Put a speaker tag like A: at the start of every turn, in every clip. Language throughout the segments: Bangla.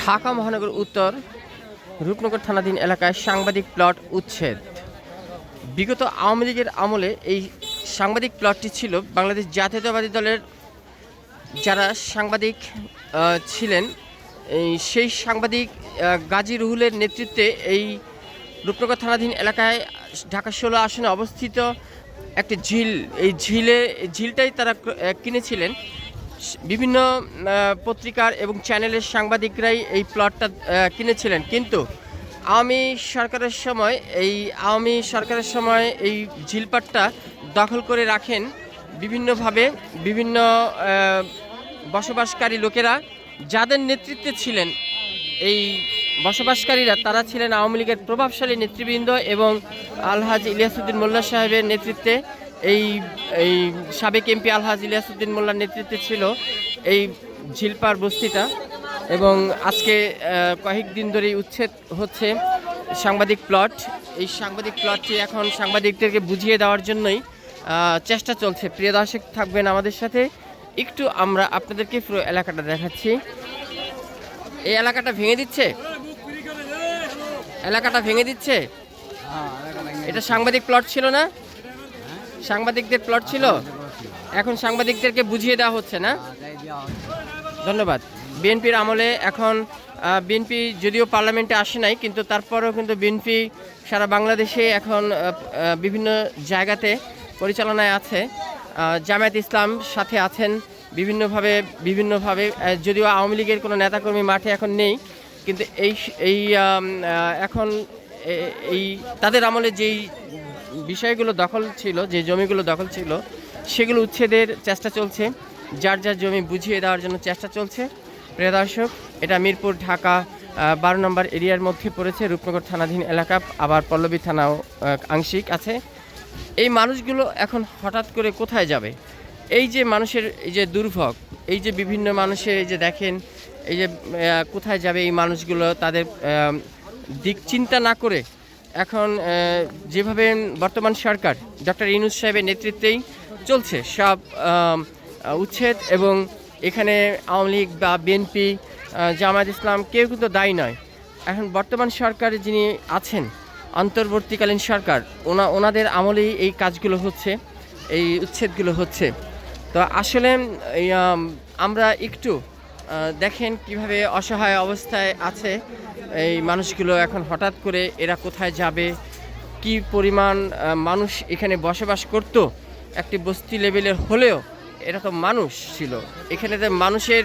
A: ঢাকা মহানগর উত্তর, রূপনগর থানাধীন এলাকায় সাংবাদিক প্লট উচ্ছেদ। বিগত আওয়ামী লীগের আমলে এই সাংবাদিক প্লটটি ছিল বাংলাদেশ জাতীয়তাবাদী দলের যারা সাংবাদিক ছিলেন। সেই সাংবাদিক গাজী রুহুলের নেতৃত্বে এই রূপনগর থানাধীন এলাকায় ঢাকা ষোলো আসনে অবস্থিত একটি ঝিল। এই ঝিলে, ঝিলটাই তারা কিনেছিলেন। বিভিন্ন পত্রিকার এবং চ্যানেলের সাংবাদিকরাই এই প্লটটা কিনেছিলেন। কিন্তু আওয়ামী সরকারের সময়, এই আওয়ামী সরকারের সময় এই ঝিলপাটটা দখল করে রাখেন বিভিন্নভাবে, বিভিন্ন বসবাসকারী লোকেরা। যাদের নেতৃত্বে ছিলেন এই বসবাসকারীরা, তারা ছিলেন আওয়ামী লীগের প্রভাবশালী নেতৃবৃন্দ এবং আলহাজ ইলিয়াসুদ্দিন মোল্লা সাহেবের নেতৃত্বে। এই এই সাবেক এমপি আলহাজ ইলিয়াসুদ্দিন মোল্লার নেতৃত্বে ছিল এই ঝিলপার বস্তিটা এবং আজকে কয়েকদিন ধরেই উচ্ছেদ হচ্ছে সাংবাদিক প্লট। এই সাংবাদিক প্লটটি এখন সাংবাদিকদেরকে বুঝিয়ে দেওয়ার জন্যই চেষ্টা চলছে। প্রিয় দর্শক থাকবেন আমাদের সাথে। একটু আমরা আপনাদেরকে পুরো এলাকাটা দেখাচ্ছি। এই এলাকাটা ভেঙে দিচ্ছে? এলাকাটা ভেঙে দিচ্ছে? এটা সাংবাদিক প্লট ছিল না? সাংবাদিকদের প্লট ছিল? এখন সাংবাদিকদেরকে বুঝিয়ে দেওয়া হচ্ছে, না? ধন্যবাদ। বিএনপির আমলে এখন বিএনপি যদিও পার্লামেন্টে আসে নাই, কিন্তু তারপরেও কিন্তু বিএনপি সারা বাংলাদেশে এখন বিভিন্ন জায়গাতে পরিচালনায় আছে। জামায়াত ইসলাম সাথে আছেন, বিভিন্নভাবে বিভিন্নভাবে যদিও আওয়ামী লীগের কোনো নেতাকর্মী মাঠে এখন নেই, কিন্তু এই এই এখন এই তাদের আমলে যেই বিষয়গুলো দখল ছিল, যে জমিগুলো দখল ছিল, সেগুলো উচ্ছেদের চেষ্টা চলছে। যার যার জমি বুঝিয়ে দেওয়ার জন্য চেষ্টা চলছে। প্রিয় দর্শক, এটা মিরপুর, ঢাকা বারো নম্বর এরিয়ার মধ্যে পড়েছে রূপনগর থানাধীন এলাকা, আবার পল্লবী থানাও আংশিক আছে। এই মানুষগুলো এখন হঠাৎ করে কোথায় যাবে? এই যে মানুষের এই যে দুর্ভোগ, এই যে বিভিন্ন মানুষের এই যে দেখেন, এই যে কোথায় যাবে এই মানুষগুলো, তাদের দিক চিন্তা না করে এখন যেভাবে বর্তমান সরকার ডক্টর ইনুস সাহেবের নেতৃত্বেই চলছে সব উচ্ছেদ এবং এখানে আওয়ামী লীগ বা বিএনপি জামায়াত ইসলাম কেউ কিন্তু দায়ী নয়। এখন বর্তমান সরকার যিনি আছেন, অন্তর্বর্তীকালীন সরকার, ওনা, ওনাদের আমলেই এই কাজগুলো হচ্ছে, এই উচ্ছেদগুলো হচ্ছে। তো আসলে আমরা একটু দেখেন কীভাবে অসহায় অবস্থায় আছে এই মানুষগুলো এখন হঠাৎ করে এরা কোথায় যাবে, কি পরিমাণ মানুষ এখানে বসবাস করত, একটি বস্তি লেভেলের হলেও এরা তো মানুষ ছিল। এখানে যে মানুষের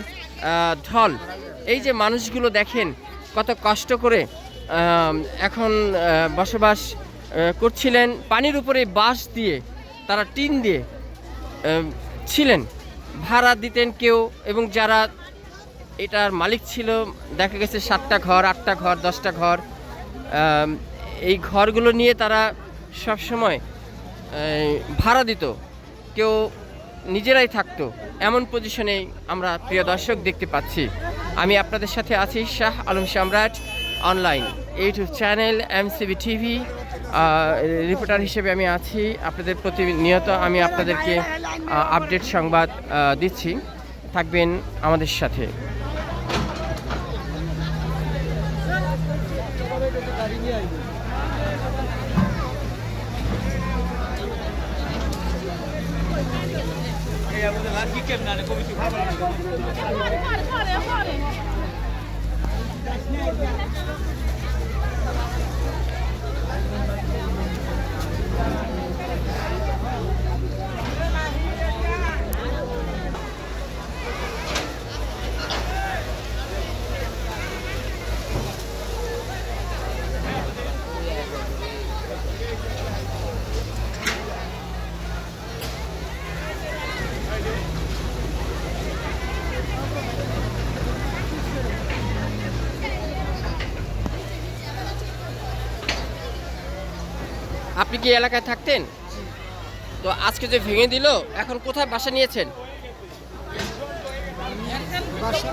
A: ঢল, এই যে মানুষগুলো দেখেন কত কষ্ট করে এখন বসবাস করছিলেন, পানির উপরে বাঁশ দিয়ে তারা টিন দিয়ে ছিলেন। ভাড়া দিতেন কেউ এবং যারা এটার মালিক ছিল, দেখা গেছে সাতটা ঘর, আটটা ঘর, দশটা ঘর। এই ঘরগুলো নিয়ে তারা সব সময় ভাড়া দিত। কেউ নিজেরাই থাকতো। এমন পজিশনে আমরা প্রিয় দর্শক দেখতে পাচ্ছি। আমি আপনাদের সাথে আছি Shah Alam Samrat online YouTube channel MCB TV reporter হিসেবে আমি আছি। আপনাদের প্রতিনিয়ত আমি আপনাদেরকে আপডেট সংবাদ দিচ্ছি। থাকবেন আমাদের সাথে। আমাদের লাস্ট কি কেমন কবি আপনি কি এলাকায় থাকতেন? তো আজকে যে ভেঙে দিল এখন কোথায় বাসা নিয়েছেন? আচ্ছা।